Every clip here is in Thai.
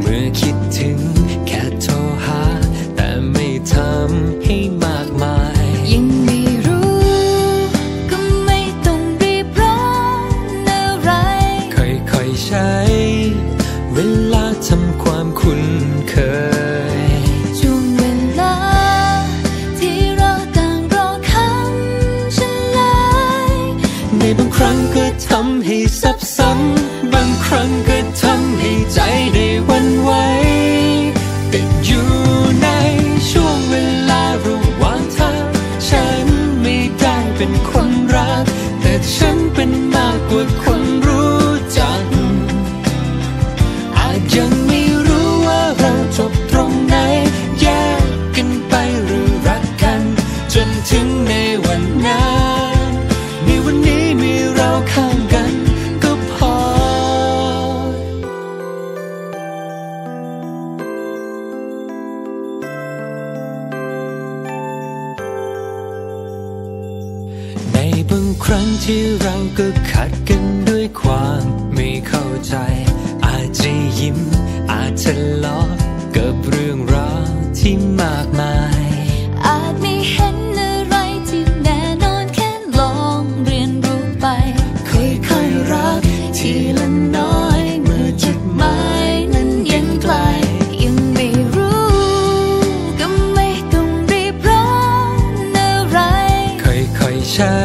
เมื่อคิดถึงางครั้งที่เราก็ขัดกันด้วยความไม่เข้าใจ อาจจะยิ้มอาจจะล้อกับเรื่องราวที่มากมาย ใช้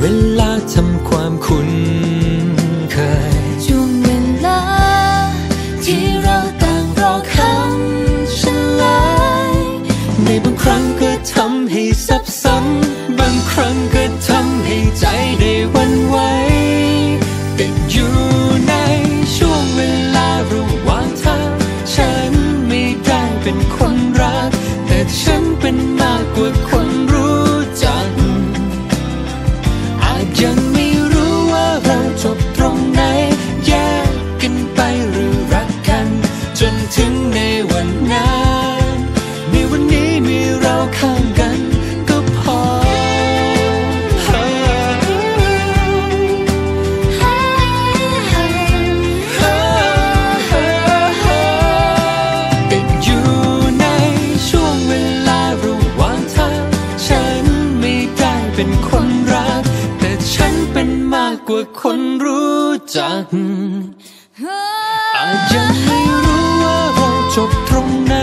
เวลาทำความคุ้นเคยช่วงเวลา ที่เราต่างรอคำเฉลยในบางครั้งก็ทำให้สับสนบางครั้งก็ทำให้ใจได้วันไหวติดอยู่ในช่วงเวลาระหว่างทางฉันไม่ได้เป็นคนรัก แต่ฉันเป็นมากกว่าากกว่าคนรู้จัก อาจยังไม่รู้ว่าเราจบตรงไหน